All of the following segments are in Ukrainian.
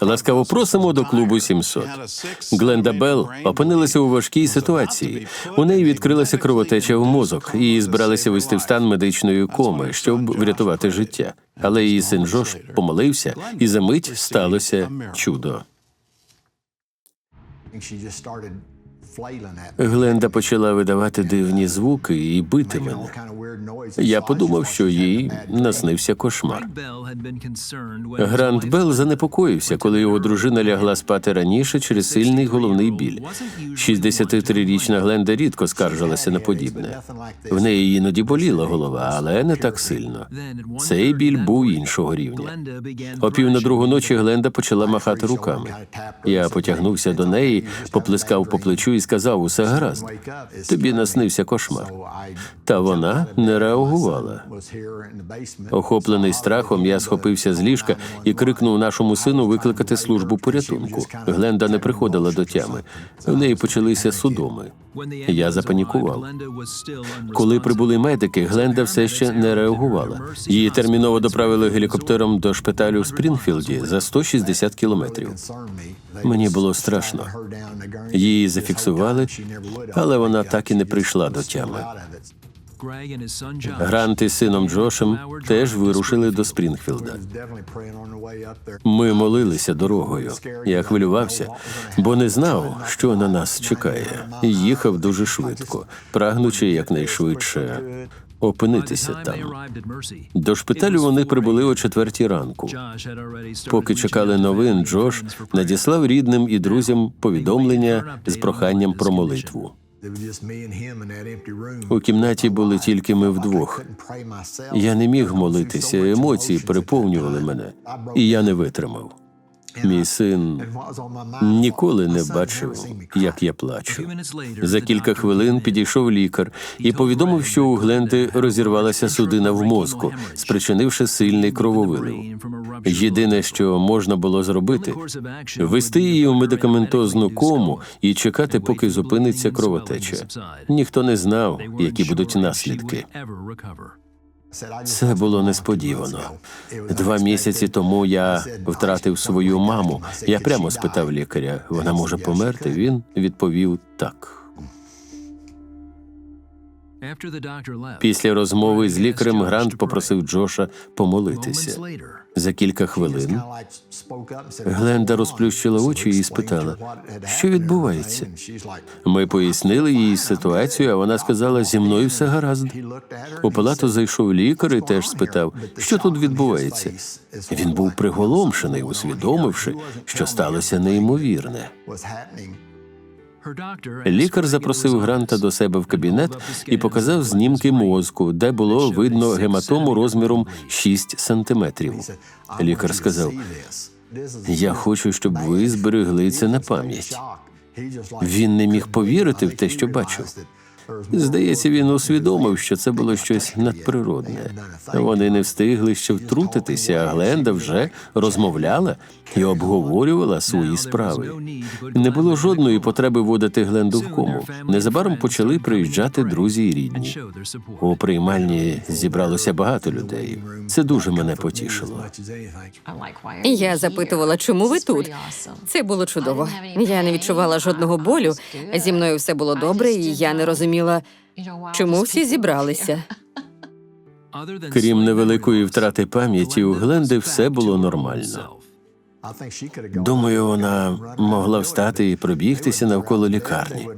Ласкаво просимо до клубу 700. Гленда Белл опинилася у важкій ситуації. У неї відкрилася кровотеча в мозок, і збиралися вести в стан медичної коми, щоб врятувати життя. Але її син Джош помолився, і за мить сталося чудо. Гленда почала видавати дивні звуки і бити мене. Я подумав, що їй наснився кошмар. Грант Белл занепокоївся, коли його дружина лягла спати раніше через сильний головний біль. 63-річна Гленда рідко скаржилася на подібне. В неї іноді боліла голова, але не так сильно. Цей біль був іншого рівня. О пів на другу ночі Гленда почала махати руками. Я потягнувся до неї, поплескав по плечу і сказав: усе гаразд. Тобі наснився кошмар. Та вона не реагувала. Охоплений страхом, я схопився з ліжка і крикнув нашому сину викликати службу порятунку. Гленда не приходила до тями. В неї почалися судоми. Я запанікував. Коли прибули медики, Гленда все ще не реагувала. Її терміново доправили гелікоптером до шпиталю в Спрінгфілді за 160 кілометрів. Мені було страшно. Її зафіксували, але вона так і не прийшла до тями. Грант із сином Джошем теж вирушили до Спрінгфілда. Ми молилися дорогою. Я хвилювався, бо не знав, що на нас чекає. І Їхав дуже швидко, прагнучи якнайшвидше опинитися там. До шпиталю вони прибули о четвертій ранку. Поки чекали новин, Джош надіслав рідним і друзям повідомлення з проханням про молитву. У кімнаті були тільки ми вдвох. Я не міг молитися, емоції переповнювали мене, і я не витримав. Мій син ніколи не бачив, як я плачу. За кілька хвилин підійшов лікар і повідомив, що у Гленди розірвалася судина в мозку, спричинивши сильний крововилив. Єдине, що можна було зробити, вести її у медикаментозну кому і чекати, поки зупиниться кровотеча. Ніхто не знав, які будуть наслідки. Це було несподівано. Два місяці тому я втратив свою маму. Я прямо спитав лікаря, вона може померти. Він відповів так. Після розмови з лікарем Грант попросив Джоша помолитися. За кілька хвилин Гленда розплющила очі і спитала, що відбувається. Ми пояснили їй ситуацію, а вона сказала: зі мною все гаразд. У палату зайшов лікар і теж спитав, що тут відбувається. Він був приголомшений, усвідомивши, що сталося неймовірне. Лікар запросив Гранта до себе в кабінет і показав знімки мозку, де було видно гематому розміром 6 сантиметрів. Лікар сказав: Я хочу, щоб ви зберегли це на пам'ять. Він не міг повірити в те, що бачив. Здається, він усвідомив, що це було щось надприродне. Вони не встигли ще втрутитися, а Гленда вже розмовляла і обговорювала свої справи. Не було жодної потреби вводити Гленду в кому. Незабаром почали приїжджати друзі і рідні. У приймальні зібралося багато людей. Це дуже мене потішило. Я запитувала, чому ви тут? Це було чудово. Я не відчувала жодного болю. Зі мною все було добре, і я не розуміла, чому всі зібралися. Крім невеликої втрати пам'яті, у Гленди все було нормально. Думаю, вона могла встати і пробігтися навколо лікарні.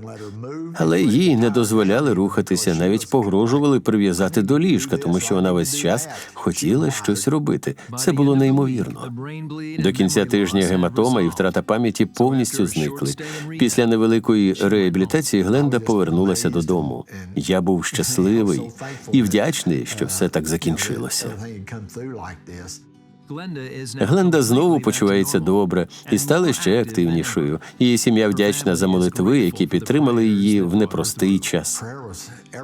Але їй не дозволяли рухатися, навіть погрожували прив'язати до ліжка, тому що вона весь час хотіла щось робити. Це було неймовірно. До кінця тижня гематома і втрата пам'яті повністю зникли. Після невеликої реабілітації Гленда повернулася додому. Я був щасливий і вдячний, що все так закінчилося. Гленда знову почувається добре і стала ще активнішою. Її сім'я вдячна за молитви, які підтримали її в непростий час.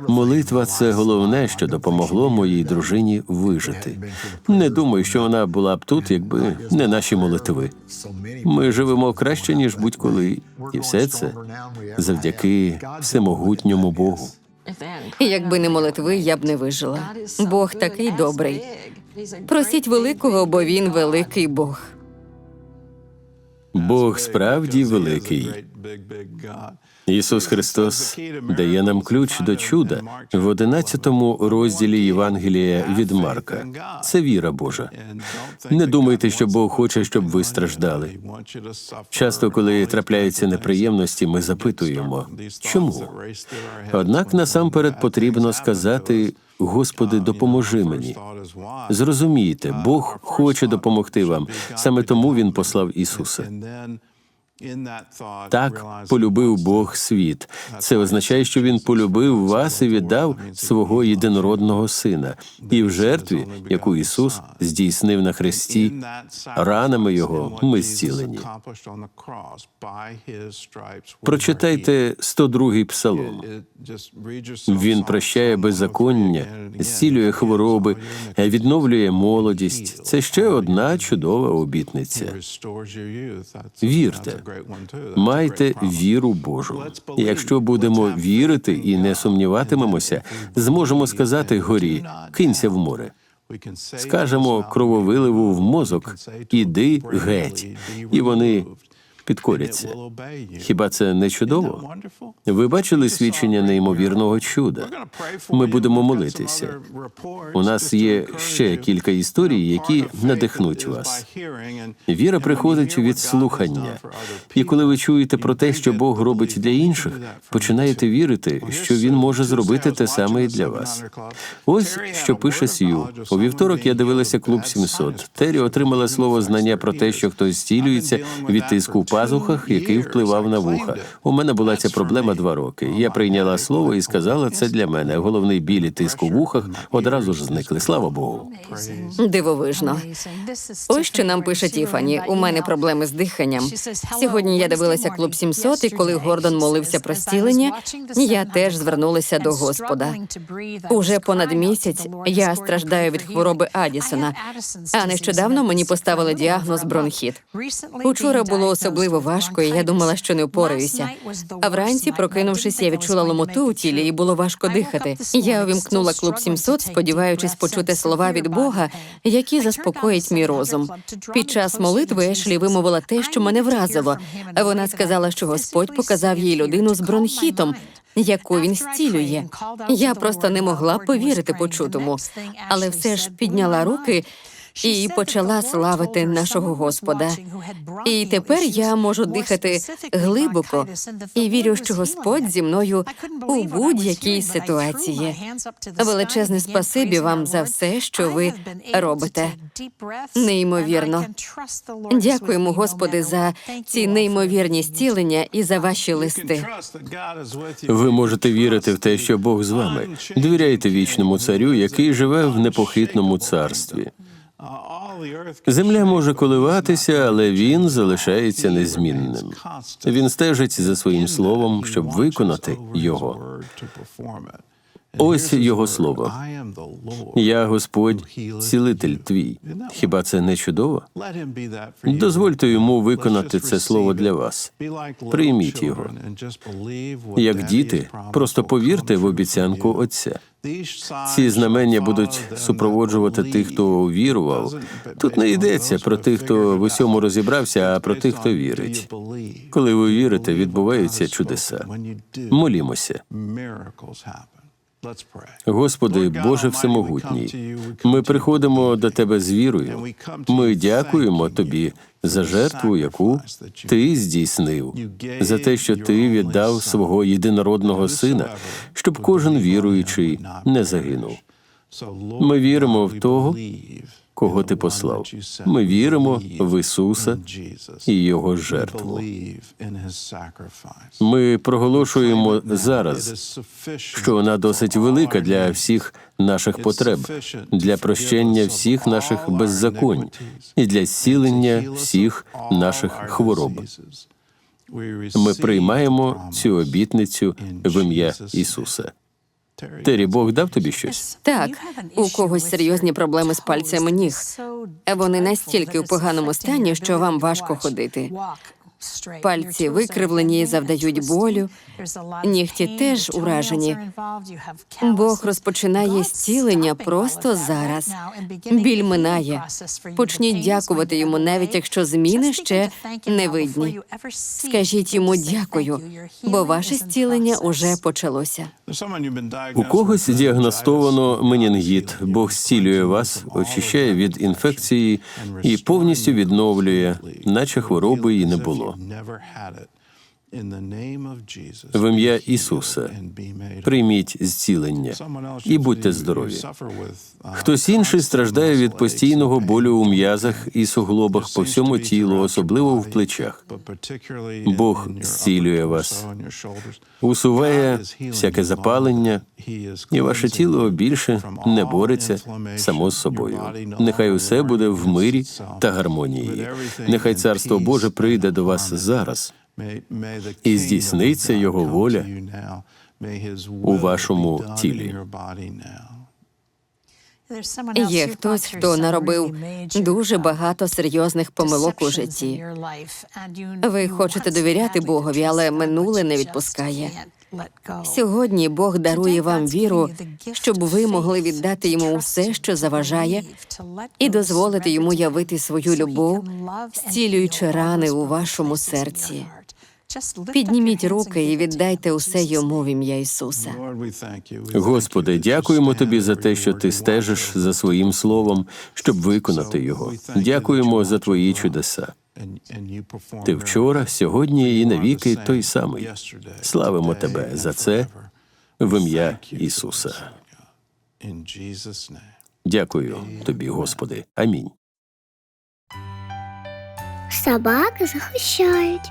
Молитва це головне, що допомогло моїй дружині вижити. Не думаю, що вона була б тут, якби не наші молитви. Ми живемо краще ніж будь-коли, і все це завдяки всемогутньому Богу. Якби не молитви, я б не вижила. Бог такий добрий. Просіть великого, бо він великий Бог. Бог справді великий. Ісус Христос дає нам ключ до чуда в 11 розділі Євангелія від Марка. Це віра Божа. Не думайте, що Бог хоче, щоб ви страждали. Часто, коли трапляються неприємності, ми запитуємо, чому? Однак насамперед потрібно сказати: Господи, допоможи мені. Зрозумійте, Бог хоче допомогти вам. Саме тому Він послав Ісуса. Так полюбив Бог світ. Це означає, що він полюбив вас і віддав свого єдинородного сина. І в жертві, яку Ісус здійснив на хресті, ранами його ми зцілені. Прочитайте 102-й псалом. Він прощає беззаконня, зцілює хвороби, відновлює молодість. Це ще одна чудова обітниця. Вірте, майте віру Божу. Якщо будемо вірити і не сумніватимемося, зможемо сказати горі, кинься в море. Скажемо крововиливу в мозок, іди геть, і вони підкоряться. Хіба це не чудово? Ви бачили свідчення неймовірного чуда. Ми будемо молитися. У нас є ще кілька історій, які надихнуть вас. Віра приходить від слухання. І коли ви чуєте про те, що Бог робить для інших, починаєте вірити, що він може зробити те саме і для вас. Ось що пише Сью. У вівторок я дивилася клуб 700. Террі отримала слово знання про те, що хтось зцілюється від тиску в пазухах, який впливав на вуха. У мене була ця проблема два роки. Я прийняла слово і сказала, це для мене. Головний біль і тиск у вухах одразу ж зникли. Слава Богу. Дивовижно. Ось що нам пише Тіфані. У мене проблеми з диханням. Сьогодні я дивилася клуб 700, і коли Гордон молився про зцілення, я теж звернулася до Господа. Уже понад місяць я страждаю від хвороби Адісона. А нещодавно мені поставили діагноз бронхіт. Учора було особливо важко, і я думала, що не впораюся. А вранці, прокинувшись, я відчула ломоту у тілі, і було важко дихати. Я увімкнула клуб 700, сподіваючись почути слова від Бога, які заспокоять мій розум. Під час молитви Ешлі вимовила те, що мене вразило. Вона сказала, що Господь показав їй людину з бронхітом, яку він зцілює. Я просто не могла повірити почутому, але все ж підняла руки. І почала славити нашого Господа. І тепер я можу дихати глибоко і вірю, що Господь зі мною у будь-якій ситуації. Величезне спасибі вам за все, що ви робите. Неймовірно. Дякуємо, Господи, за ці неймовірні зцілення і за ваші листи. Ви можете вірити в те, що Бог з вами. Довіряйте вічному царю, який живе в непохитному царстві. Земля може коливатися, але він залишається незмінним. Він стежить за своїм словом, щоб виконати його. Ось його слово. Я Господь, цілитель твій. Хіба це не чудово? Дозвольте йому виконати це слово для вас. Прийміть його. Як діти, просто повірте в обіцянку Отця. Ці знамення будуть супроводжувати тих, хто вірував. Тут не йдеться про тих, хто в усьому розібрався, а про тих, хто вірить. Коли ви вірите, відбуваються чудеса. Молімося. Господи, Боже Всемогутній, ми приходимо до Тебе з вірою. Ми дякуємо Тобі за жертву, яку Ти здійснив, за те, що Ти віддав свого єдинородного сина, щоб кожен віруючий не загинув. Ми віримо в того, кого ти послав. Ми віримо в Ісуса і Його жертву. Ми проголошуємо зараз, що вона досить велика для всіх наших потреб, для прощення всіх наших беззаконь і для зцілення всіх наших хвороб. Ми приймаємо цю обітницю в ім'я Ісуса. Террі, Бог дав тобі щось? Так, у когось серйозні проблеми з пальцями ніг. Вони настільки у поганому стані, що вам важко ходити. Пальці викривлені завдають болю. Нігті теж уражені. Бог розпочинає зцілення просто зараз. Біль минає. Почніть дякувати йому, навіть якщо зміни ще не видні. Скажіть йому дякую, бо ваше зцілення уже почалося. У когось діагностовано менінгіт. Бог зцілює вас, очищає від інфекції і повністю відновлює, наче хвороби і не було. never had it. В ім'я Ісуса прийміть зцілення і будьте здорові. Хтось інший страждає від постійного болю у м'язах і суглобах по всьому тілу, особливо в плечах. Бог зцілює вас, Усуває всяке запалення, і ваше тіло більше не бореться само з собою. Нехай усе буде в мирі та гармонії. Нехай царство Боже прийде до вас зараз. І здійсниться Його воля у вашому тілі. Є хтось, хто наробив дуже багато серйозних помилок у житті. Ви хочете довіряти Богові, але минуле не відпускає. Сьогодні Бог дарує вам віру, щоб ви могли віддати йому усе, що заважає, і дозволити йому явити свою любов, зцілюючи рани у вашому серці. Підніміть руки і віддайте усе йому в ім'я Ісуса. Господи, дякуємо тобі за те, що ти стежиш за своїм словом, щоб виконати його. Дякуємо за твої чудеса. Ти вчора, сьогодні і навіки той самий. Славимо тебе за це в ім'я Ісуса. Дякую тобі, Господи. Амінь. Собаки захищають.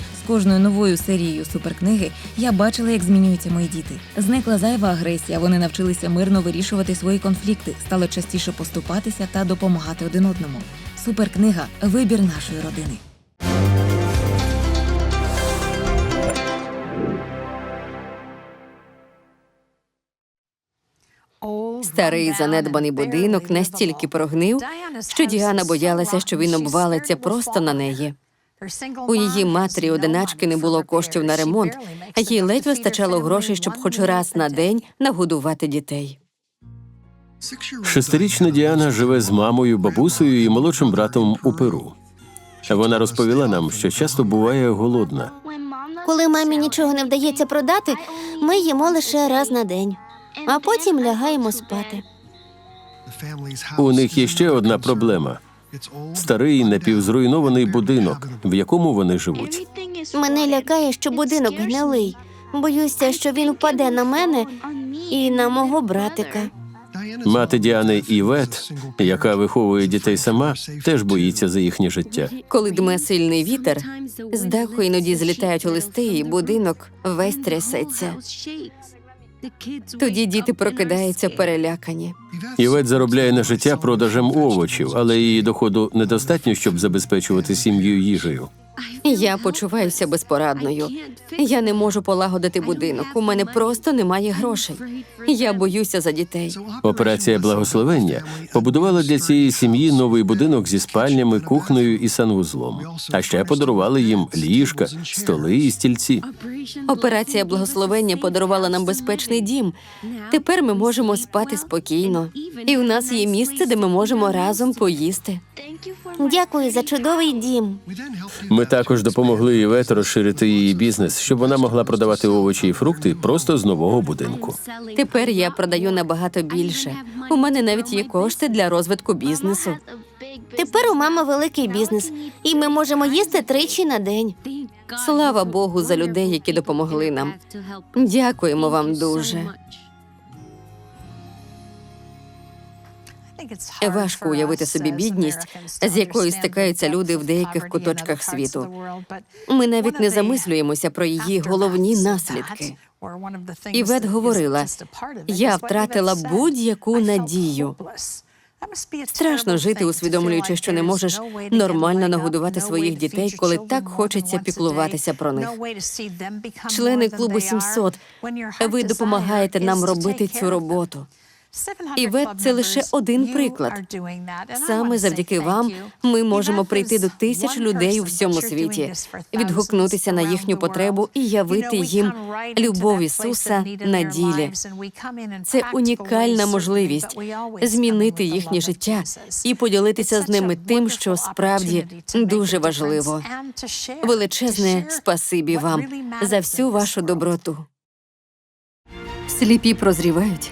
Кожною новою серією суперкниги я бачила, як змінюються мої діти. Зникла зайва агресія. Вони навчилися мирно вирішувати свої конфлікти, стали частіше поступатися та допомагати один одному. Суперкнига вибір нашої родини. Старий занедбаний будинок настільки прогнив, що Діана боялася, що він обвалиться просто на неї. У її матері одиначки не було коштів на ремонт, а їй ледь вистачало грошей, щоб хоч раз на день нагодувати дітей. Шестирічна Діана живе з мамою, бабусею і молодшим братом у Перу. Вона розповіла нам, що часто буває голодна. Коли мамі нічого не вдається продати, ми їмо лише раз на день, а потім лягаємо спати. У них є ще одна проблема: старий напівзруйнований будинок, в якому вони живуть. Мене лякає, що будинок гнилий. Боюся, що він впаде на мене і на мого братика. Мати Діани Івет, яка виховує дітей сама, теж боїться за їхнє життя. Коли дме сильний вітер, з даху іноді злітають листи, і будинок весь трясеться. Тоді діти прокидаються перелякані. Івет заробляє на життя продажем овочів, але її доходу недостатньо, щоб забезпечувати сім'ю їжею. Я почуваюся безпорадною. Я не можу полагодити будинок. У мене просто немає грошей. Я боюся за дітей. Операція благословення побудувала для цієї сім'ї новий будинок зі спальнями, кухнею і санвузлом. А ще подарували їм ліжка, столи і стільці. Операція благословення подарувала нам безпечний дім. Тепер ми можемо спати спокійно, і у нас є місце, де ми можемо разом поїсти. Дякую за чудовий дім. Ми також допомогли Івет розширити її бізнес, щоб вона могла продавати овочі і фрукти просто з нового будинку. Тепер я продаю набагато більше. У мене навіть є кошти для розвитку бізнесу. Тепер у мами великий бізнес, і ми можемо їсти тричі на день. Слава Богу за людей, які допомогли нам. Дякуємо вам дуже. Важко уявити собі бідність, з якою стикаються люди в деяких куточках світу. Ми навіть не замислюємося про її головні наслідки. Івет говорила, «Я втратила будь-яку надію». Страшно жити, усвідомлюючи, що не можеш нормально нагодувати своїх дітей, коли так хочеться піклуватися про них. Члени клубу 700, ви допомагаєте нам робити цю роботу. Івет це лише один приклад. Саме завдяки вам ми можемо прийти до тисяч людей у всьому світі, відгукнутися на їхню потребу і явити їм любов Ісуса на ділі. Це унікальна можливість змінити їхнє життя і поділитися з ними тим, що справді дуже важливо. Величезне спасибі вам за всю вашу доброту. Сліпі прозрівають,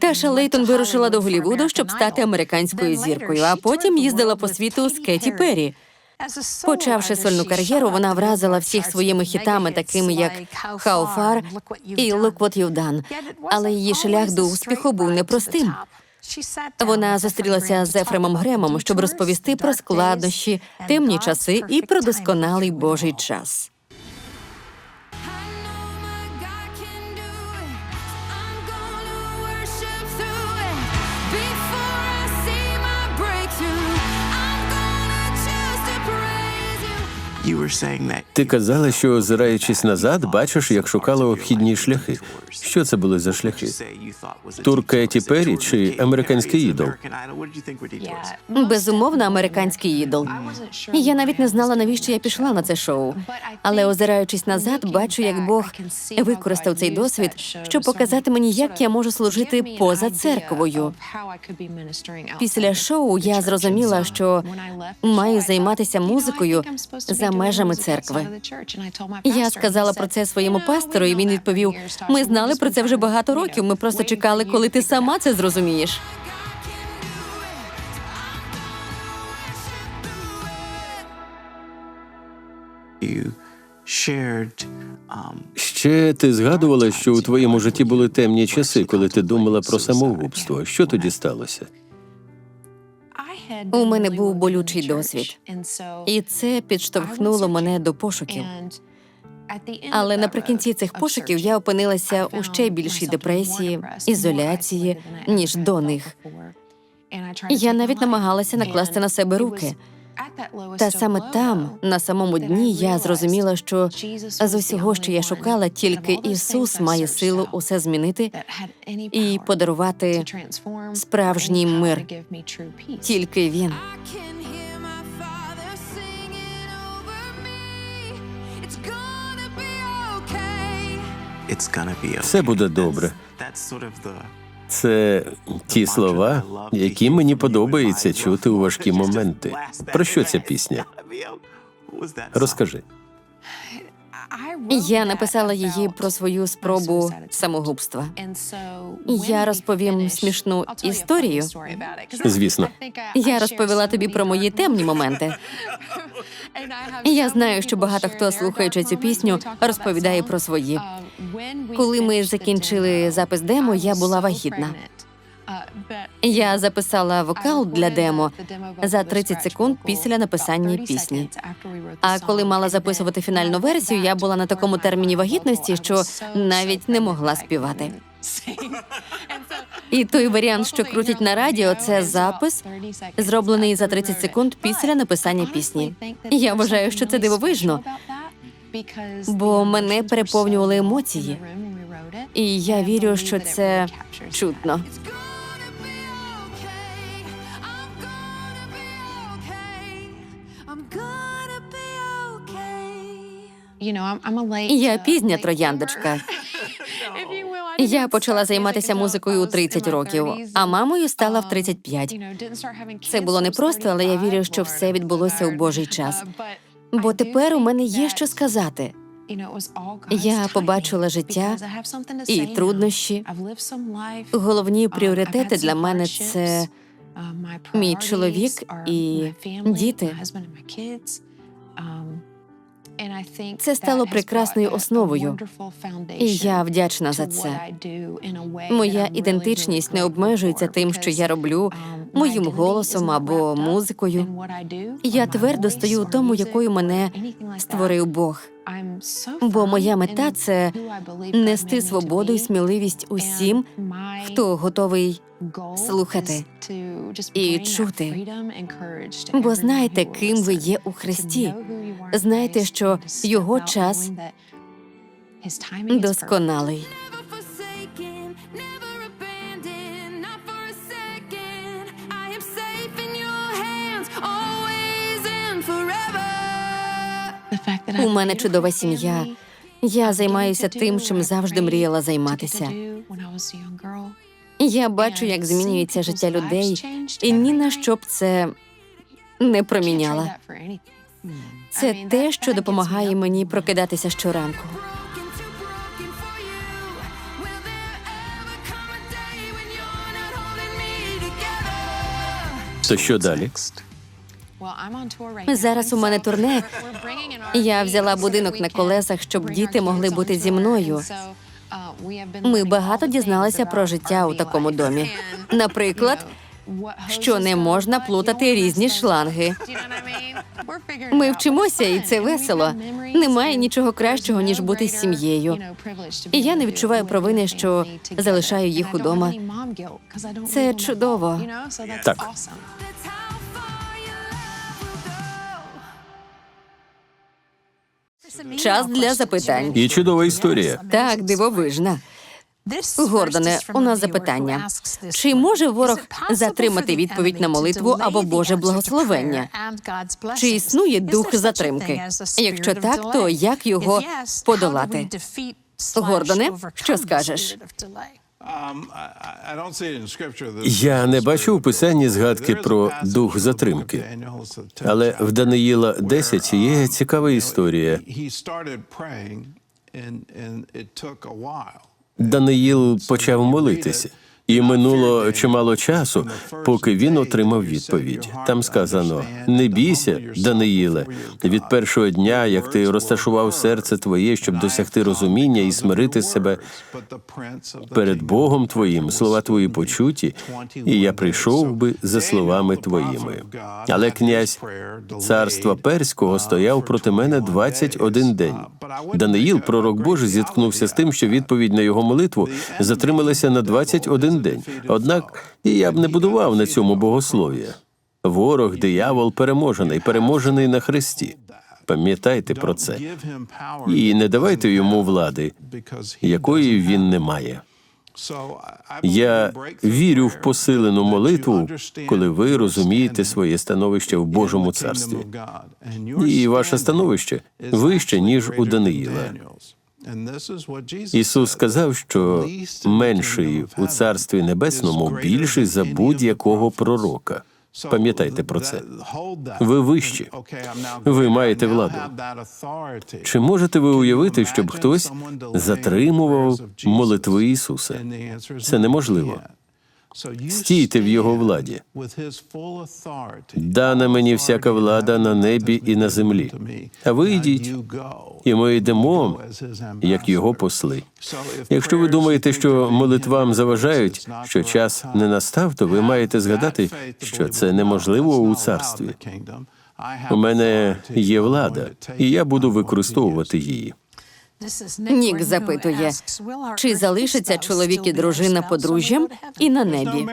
Таша Лейтон вирушила до Голлівуду, щоб стати американською зіркою, а потім їздила по світу з Кеті Перрі. Почавши сольну кар'єру, вона вразила всіх своїми хітами, такими як «How Far» і «Look What You've Done». Але її шлях до успіху був непростим. Вона зустрілася з Ефремом Гремом, щоб розповісти про складнощі, темні часи і про досконалий Божий час. Ти казала, що озираючись назад, бачиш, як шукала обхідні шляхи. Що це були за шляхи? Тур Кеті Перрі чи американський ідол? Безумовно, американський ідол. Я навіть не знала, навіщо я пішла на це шоу. Але озираючись назад, бачу, як Бог використав цей досвід, щоб показати мені, як я можу служити поза церквою. Після шоу я зрозуміла, що маю займатися музикою за межами церкви. Я сказала про це своєму пастору, і він відповів: Ми знали про це вже багато років. Ми просто чекали, коли ти сама це зрозумієш. Ще ти згадувала, що у твоєму житті були темні часи, коли ти думала про самогубство. Що тоді сталося? У мене був болючий досвід, і це підштовхнуло мене до пошуків. Але наприкінці цих пошуків я опинилася у ще більшій депресії, ізоляції, ніж до них. Я навіть намагалася накласти на себе руки. Та саме там, на самому дні, я зрозуміла, що з усього, що я шукала, тільки Ісус має силу усе змінити і подарувати справжній мир. Тільки він. Все буде добре. Це ті слова, які мені подобається чути у важкі моменти. Про що ця пісня? Розкажи. Я написала її про свою спробу самогубства. Я розповім смішну історію. Звісно. Я розповіла тобі про мої темні моменти. Я знаю, що багато хто, слухаючи цю пісню, розповідає про свої. Коли ми закінчили запис демо, я була вагітна. Я записала вокал для демо за 30 секунд після написання пісні. А коли мала записувати фінальну версію, я була на такому терміні вагітності, що навіть не могла співати. І той варіант, що крутять на радіо, це запис, зроблений за 30 секунд після написання пісні. Я вважаю, що це дивовижно, бо мене переповнювали емоції. І я вірю, що це чутно. Я пізня трояндочка. Я почала займатися музикою у 30 років, а мамою стала в 35. Це було непросто, але я вірю, що все відбулося у Божий час. Бо тепер у мене є що сказати. Я побачила життя і труднощі. Головні пріоритети для мене це мій чоловік і діти. Це стало прекрасною основою, і я вдячна за це. Моя ідентичність не обмежується тим, що я роблю моїм голосом або музикою. Я твердо стою у тому, якою мене створив Бог. Бо моя мета це нести свободу і сміливість усім, хто готовий слухати і чути. Бо знаєте, ким ви є у Христі. Знаєте, що його час досконалий. У мене чудова сім'я. Я займаюся тим, чим завжди мріяла займатися. Я бачу, як змінюється життя людей, і ні на що б це не проміняла. Це те, що допомагає мені прокидатися щоранку. То що далі? Зараз у мене турне. Я взяла будинок на колесах, щоб діти могли бути зі мною. Ми багато дізналися про життя у такому домі. Наприклад, що не можна плутати різні шланги. Ми вчимося, і це весело. Немає нічого кращого, ніж бути з сім'єю. І я не відчуваю провини, що залишаю їх удома. Це чудово. Так. Час для запитань. І чудова історія. Так, дивовижна. Гордоне, у нас запитання. Чи може ворог затримати відповідь на молитву або Боже благословення? Чи існує дух затримки? Якщо так, то як його подолати? Гордоне, що скажеш? Я не бачу у писанні згадки про дух затримки. Але в Даниїла 10 є цікава історія. Даниїл почав молитися, і минуло чимало часу, поки він отримав відповідь. Там сказано: не бійся, Даниїле, від першого дня, як ти розташував серце твоє, щоб досягти розуміння і смирити себе перед Богом твоїм, слова твої почуті, і я прийшов би за словами твоїми. Але князь царства перського стояв проти мене 21 день. Даниїл, пророк Божий, зіткнувся з тим, що відповідь на його молитву затрималася на 21 день. Однак і я б не будував на цьому богослов'я. Ворог, диявол переможений, переможений на Христі. Пам'ятайте про це. І не давайте йому влади, якої він не має. Я вірю в посилену молитву, коли ви розумієте своє становище в Божому царстві. І ваше становище вище, ніж у Даниїла. Ісус сказав, що менший у царстві небесному більший за будь-якого пророка. Пам'ятайте про це. Ви вищі. Ви маєте владу. Чи можете ви уявити, щоб хтось затримував молитви Ісуса? Це неможливо. Стійте в його владі. Дана мені всяка влада на небі і на землі. А ви йдіть, і ми йдемо, як його посли. Якщо ви думаєте, що молитвам заважають, що час не настав, то ви маєте згадати, що це неможливо у царстві. У мене є влада, і я буду використовувати її. Нік запитує, чи залишиться чоловік і дружина подружжям і на небі.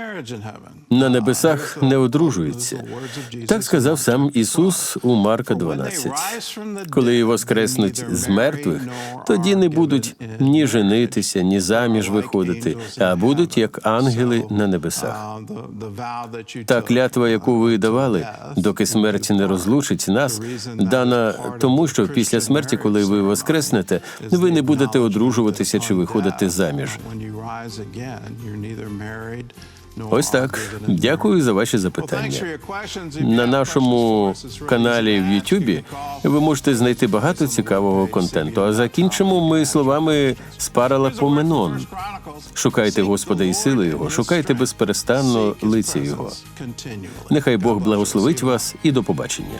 На небесах не одружуються. Так сказав сам Ісус у Марка 12. Коли воскреснуть з мертвих, тоді не будуть ні женитися, ні заміж виходити, а будуть як ангели на небесах. Та клятва, яку ви давали, доки смерть не розлучить нас, дана тому, що після смерті, коли ви воскреснете, ви не будете одружуватися чи виходити заміж. Ось так. Дякую за ваші запитання. На нашому каналі в Ютубі ви можете знайти багато цікавого контенту. А закінчимо ми словами з Паралапоменон. Шукайте Господа і сили Його, шукайте безперестанно лиця Його. Нехай Бог благословить вас і до побачення.